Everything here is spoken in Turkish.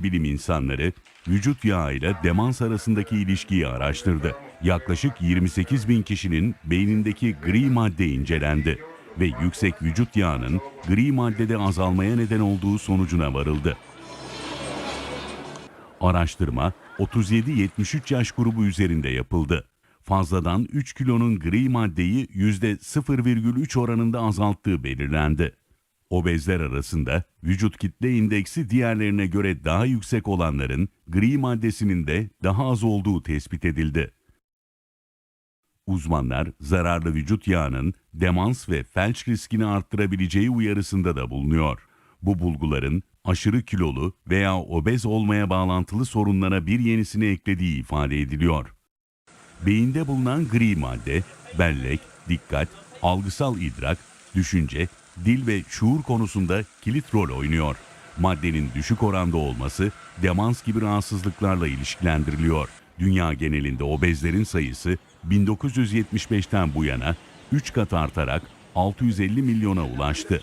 Bilim insanları vücut yağı ile demans arasındaki ilişkiyi araştırdı. Yaklaşık 28 bin kişinin beynindeki gri madde incelendi ve yüksek vücut yağının gri maddede azalmaya neden olduğu sonucuna varıldı. Araştırma 37-73 yaş grubu üzerinde yapıldı. Fazladan 3 kilonun gri maddeyi %0,3 oranında azalttığı belirlendi. Obezler arasında vücut kitle indeksi diğerlerine göre daha yüksek olanların gri maddesinin de daha az olduğu tespit edildi. Uzmanlar zararlı vücut yağının demans ve felç riskini arttırabileceği uyarısında da bulunuyor. Bu bulguların aşırı kilolu veya obez olmaya bağlantılı sorunlara bir yenisini eklediği ifade ediliyor. Beyinde bulunan gri madde, bellek, dikkat, algısal idrak, düşünce, dil ve şuur konusunda kilit rol oynuyor. Maddenin düşük oranda olması demans gibi rahatsızlıklarla ilişkilendiriliyor. Dünya genelinde obezlerin sayısı 1975'ten bu yana 3 kat artarak 650 milyona ulaştı.